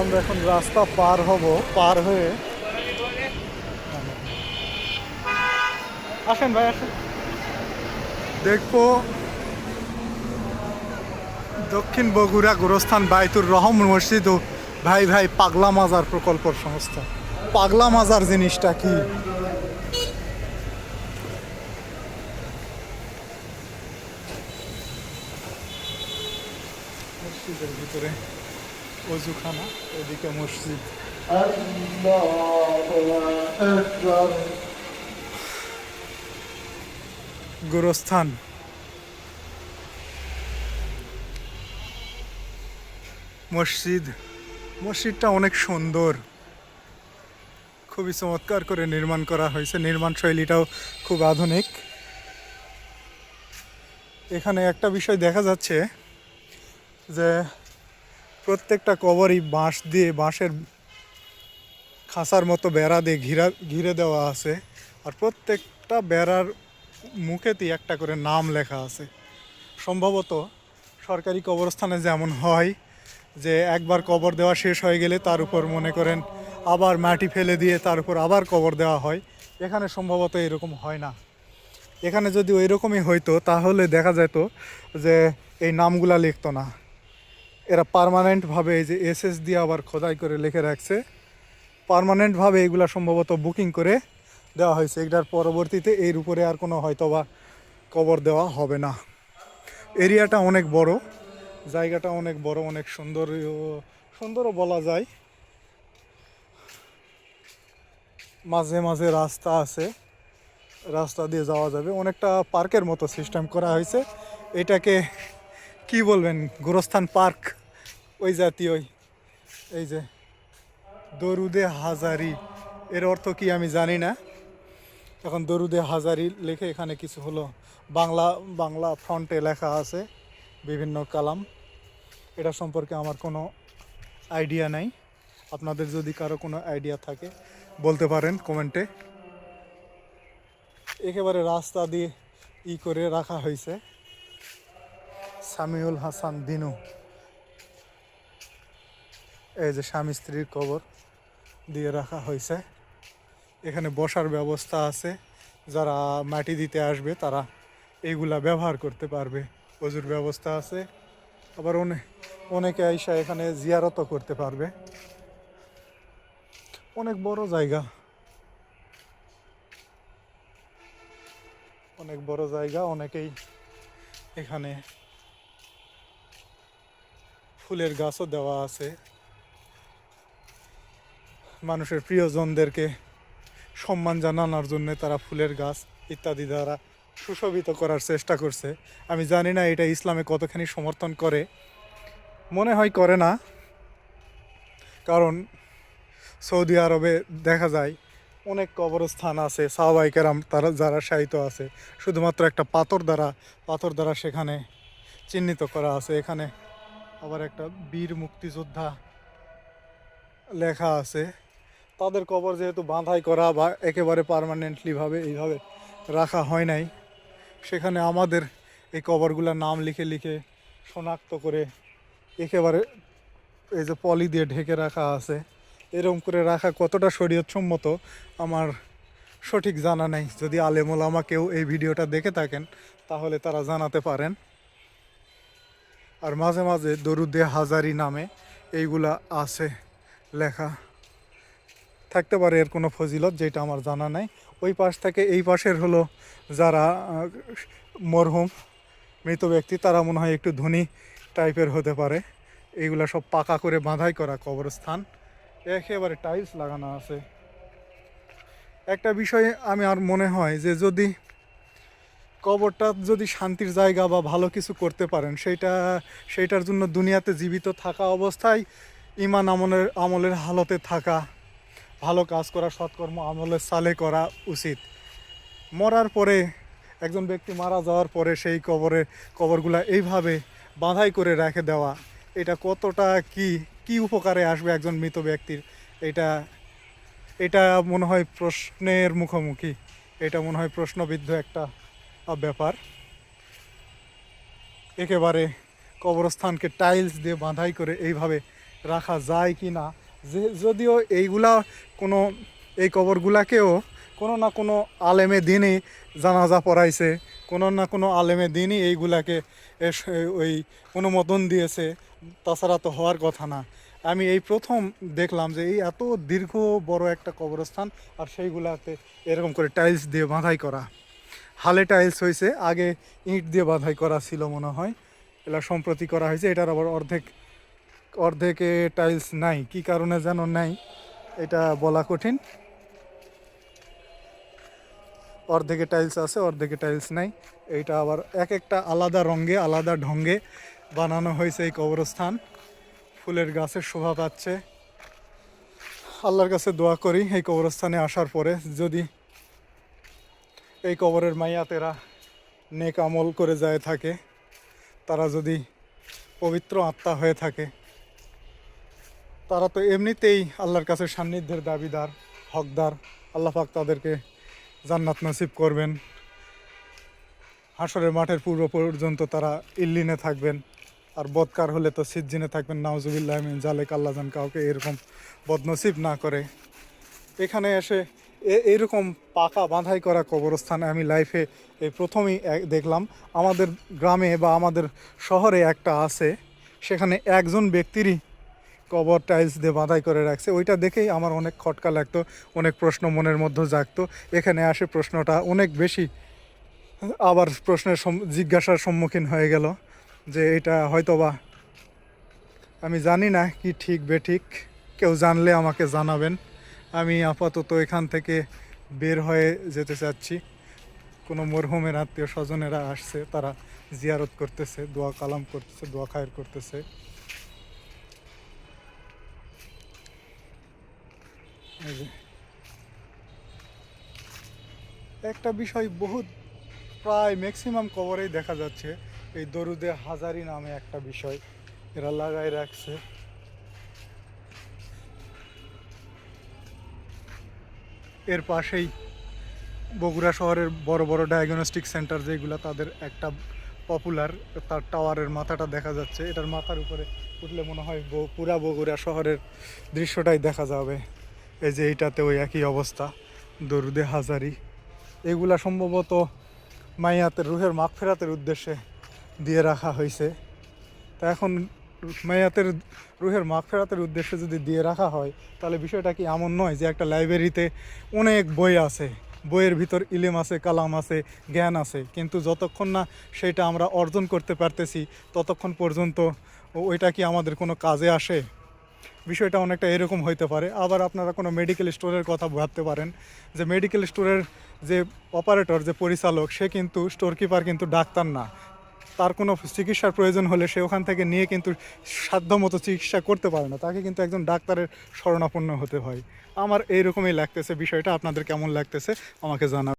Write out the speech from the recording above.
আমরা এখন রাস্তা পার হব, পার হয়ে। আসেন ভাই, আসেন। দেখব দক্ষিণ বগুড়া গোরস্থান বাইতুর রহম মসজিদ ও ভাই ভাই পাগলা মাজার প্রকল্প সংস্থা। পাগলা মাজার জিনিসটা কি? মসজিদের ভিতরে অজুখানা এদিকে মসজিদ। গোরস্থান। মসজিদ। মসজিদটা অনেক সুন্দর। খুবই চমৎকার করে নির্মাণ করা হয়েছে। নির্মাণ শৈলীটাও খুব আধুনিক। এখানে একটা বিষয় দেখা যাচ্ছে যে প্রত্যেকটা কবরই বাঁশ দিয়ে, বাঁশের খাঁচার মতো বেড়া দিয়ে ঘিরা, ঘিরে দেওয়া আছে। আর প্রত্যেকটা বেড়ার মুখেতেই একটা করে নাম লেখা আছে। সম্ভবত সরকারি কবরস্থানে যেমন হয় যে একবার কবর দেওয়া শেষ হয়ে গেলে তার উপর মনে করেন আবার মাটি ফেলে দিয়ে তার উপর আবার কবর দেওয়া হয়। এখানে সম্ভবত এরকম হয় না। এখানে যদি ওই রকমই হইতো, তাহলে দেখা যেত যে এই নামগুলা লিখতো না। এরা পার্মানেন্টভাবে এই যে এসএস দিয়ে আবার খোদাই করে লিখে রাখছে। পার্মানেন্টভাবে এগুলা সম্ভবত বুকিং করে দেওয়া হয়েছে। এটার পরবর্তীতে এর উপরে আর কোনো হয়তো বা কবর দেওয়া হবে না। এরিয়াটা অনেক বড়। জায়গাটা অনেক বড়, অনেক সুন্দর সুন্দরও বলা যায়। মাঝে মাঝে রাস্তা আছে। রাস্তা দিয়ে যাওয়া যাবে। অনেকটা পার্কের মতো সিস্টেম করা হয়েছে। এটাকে কি বলবেন? গোরস্থান পার্ক। ওই জাতীয় এই যে, দরুদে হাজারি। এর অর্থ কি আমি জানি না। এখন দরুদে হাজারি লিখে এখানে কিছু হলো। বাংলা বাংলা ফ্রন্টে লেখা আছে বিভিন্ন কালাম। এটা সম্পর্কে আমার কোনো আইডিয়া নাই। আপনাদের যদি কারও কোনো আইডিয়া থাকে বলতে পারেন কমেন্টে। একেবারে রাস্তা দিয়ে ই করে রাখা হয়েছে। সামিউল হাসান, দিনু। এই যে স্বামী স্ত্রীর কবর দিয়ে রাখা হয়েছে। এখানে বসার ব্যবস্থা আছে। যারা মাটি দিতে আসবে, তারা এইগুলা ব্যবহার করতে পারবে। অজুর ব্যবস্থা আছে। আবার অনেক অনেকে আইসা এখানে জিয়ারতও করতে পারবে। অনেক বড় জায়গা। অনেক বড় জায়গা, অনেকেই এখানে ফুলের গাছও দেওয়া আছে। মানুষের প্রিয়জনদেরকে সম্মান জানানোর জন্য তারা ফুলের গাছ ইত্যাদি দ্বারা সুশোভিত করার চেষ্টা করছে। আমি জানি না এটা ইসলামে কতখানি সমর্থন করে। মনে হয় করে না। কারণ সৌদি আরবে দেখা যায় অনেক কবরস্থান আছে সাহবাইকেরাম তারা, যারা সাহিত্য আছে। শুধুমাত্র একটা পাথর দ্বারা পাথর দ্বারা সেখানে চিহ্নিত করা আছে। এখানে আবার একটা বীর মুক্তিযোদ্ধা লেখা আছে। তাদের কবর যেহেতু বাঁধাই করা বা একেবারে পারমানেন্টলিভাবে এইভাবে রাখা হয় নাই, সেখানে আমাদের এই কবরগুলোর নাম লিখে লিখে শনাক্ত করে একেবারে এই যে পলি দিয়ে ঢেকে রাখা আছে। এরকম করে রাখা কতটা শরীয়তসম্মত আমার সঠিক জানা নেই। যদি আলেমুল আমাকেও এই ভিডিওটা দেখে থাকেন, তাহলে তারা জানাতে পারেন। আর মাঝে মাঝে দরুদে হাজারি নামে এইগুলা আছে লেখা। থাকতে পারে এর কোনো ফজিলত, যেটা আমার জানা নাই। ওই পাশ থেকে এই পাশের হলো যারা মরহুম, মৃত ব্যক্তি, তারা মনে হয় একটু ধনী টাইপের হতে পারে। এইগুলা সব পাকা করে বাঁধাই করা কবরস্থান। একেবারে টাইলস লাগানো আছে। একটা বিষয়ে আমি আর মনে হয় যে যদি কবরটা যদি শান্তির জায়গা বা ভালো কিছু করতে পারেন, সেইটা, সেইটার জন্য দুনিয়াতে জীবিত থাকা অবস্থায় ইমান আমলের আমলের হালতে থাকা, ভালো কাজ করা, সৎকর্ম আমলের সালে করা উচিত। মরার পরে, একজন ব্যক্তি মারা যাওয়ার পরে সেই কবরে, কবরগুলা এইভাবে বাঁধাই করে রেখে দেওয়া এটা কতটা কি কি উপকারে আসবে একজন মৃত ব্যক্তির? এটা এটা মনে হয় প্রশ্নের মুখোমুখি। এটা মনে হয় প্রশ্নবিদ্ধ একটা ব্যাপার। একেবারে কবরস্থানকে টাইলস দিয়ে বাঁধাই করে এইভাবে রাখা যায় কি না? যে, যদিও এইগুলা কোনো, এই কবরগুলাকেও কোনো না কোনো আলেমে দিনই জানাজা পড়াইছে। কোনো না কোনো আলেমে দিনই এইগুলাকে ওই অনুমোদন দিয়েছে, তাছাড়া তো হওয়ার কথা না। আমি এই প্রথম দেখলাম যে এই এত দীর্ঘ বড় একটা কবরস্থান আর সেইগুলাতে এরকম করে টাইলস দিয়ে বাঁধাই করা। হালে টাইলস হয়েছে আগে ইট দিয়ে বাঁধাই করা ছিল মনে হয়। এলা সম্প্রতি করা হয়েছে, এটার আবার অর্ধেক, অর্ধেকে টাইলস নাই। কি কারণে যেন নাই, এটা বলা কঠিন। অর্ধেকে টাইলস আছে, অর্ধেকে টাইলস নাই। এইটা আবার এক একটা আলাদা রঙে, আলাদা ঢঙ্গে বানানো হয়েছে এই কবরস্থান। ফুলের গাছের শোভা পাচ্ছে। আল্লাহর কাছে দোয়া করি এই কবরস্থানে আসার পরে যদি এই কবরের মাইয়াতেরা নেক আমল করে যায় থাকে, তারা যদি পবিত্র আত্মা হয়ে থাকে, তারা তো এমনিতেই আল্লাহর কাছে সান্নিধ্যের দাবিদার, হকদার। আল্লাহ পাক তাদেরকে জান্নাত নসিব করবেন। হাসরের মাঠের পূর্ব পর্যন্ত তারা ইল্লিনে থাকবেন। আর বদকার হলে তো সিজ্জিনে থাকবেন। নাউজুবিল্লাহ মিন জালেক আল্লাহ জান কাউকে এরকম বদনসিব না করে। এখানে এসে এইরকম পাকা বাঁধাই করা কবরস্থান আমি লাইফে এই প্রথমেই দেখলাম। আমাদের গ্রামে বা আমাদের শহরে একটা আছে। সেখানে একজন ব্যক্তিরই কবর টাইলস দিয়ে বাঁধাই করে রাখছে। ওইটা দেখেই আমার অনেক খটকা লাগতো, অনেক প্রশ্ন মনের মধ্যে জাগতো। এখানে আসে প্রশ্নটা অনেক বেশি। আবার প্রশ্নের জিজ্ঞাসার সম্মুখীন হয়ে গেল যে এটা হয়তোবা আমি জানি না কি ঠিক বেঠিক কেউ জানলে আমাকে জানাবেন। আমি আপাতত এখান থেকে বের হয়ে যেতে চাচ্ছি। কোনো মরহুমের আত্মীয় স্বজনেরা আসছে, তারা জিয়ারত করতেছে, দোয়া কালাম করতেছে, দোয়া খায়ের করতেছে এই যে। একটা বিষয় বহুত প্রায় ম্যাক্সিমাম কভারেই দেখা যাচ্ছে, এই দরুদে হাজারি নামে একটা বিষয়, এরা লাগাই রাখছে। এর পাশেই বগুড়া শহরের বড় বড় ডায়াগনস্টিক সেন্টার যেগুলো তাদের একটা পপুলার তার টাওয়ারের মাথাটা দেখা যাচ্ছে। এটার মাথার উপরে উঠলে মনে হয় পুরা বগুড়া শহরের দৃশ্যটাই দেখা যাবে। এই যে এইটাতে ওই একই অবস্থা, দরুদে হাজারি। এগুলা সম্ভবত মাইয়াতের রুহের মাগ ফেরাতের উদ্দেশ্যে দিয়ে রাখা হয়েছে। তা এখন মাইয়াতের রুহের মাগ ফেরাতের উদ্দেশ্যে যদি দিয়ে রাখা হয়, তাহলে বিষয়টা কি এমন নয় যে একটা লাইব্রেরিতে অনেক বই আছে? বইয়ের ভিতর ইলেম আছে, কালাম আছে, জ্ঞান আছে। কিন্তু যতক্ষণ না সেটা আমরা অর্জন করতে পারতেছি, ততক্ষণ পর্যন্ত ওইটা কি আমাদের কোনো কাজে আসে? বিষয়টা অনেকটা এরকম হইতে পারে। আবার আপনারা কোনো মেডিকেল স্টোরের কথা ভাবতে পারেন যে মেডিকেল স্টোরের যে অপারেটর যে পরিচালক, সে কিন্তু স্টোর কিপার কিন্তু ডাক্তার না। তার কোনো চিকিৎসার প্রয়োজন হলে সে ওখান থেকে নিয়ে কিন্তু সাধ্যমতো চিকিৎসা করতে পারে না। তাকে কিন্তু একজন ডাক্তারের শরণাপন্ন হতে হয়। আমার এইরকমই লাগতেছে বিষয়টা। আপনাদের কেমন লাগতেছে আমাকে জানা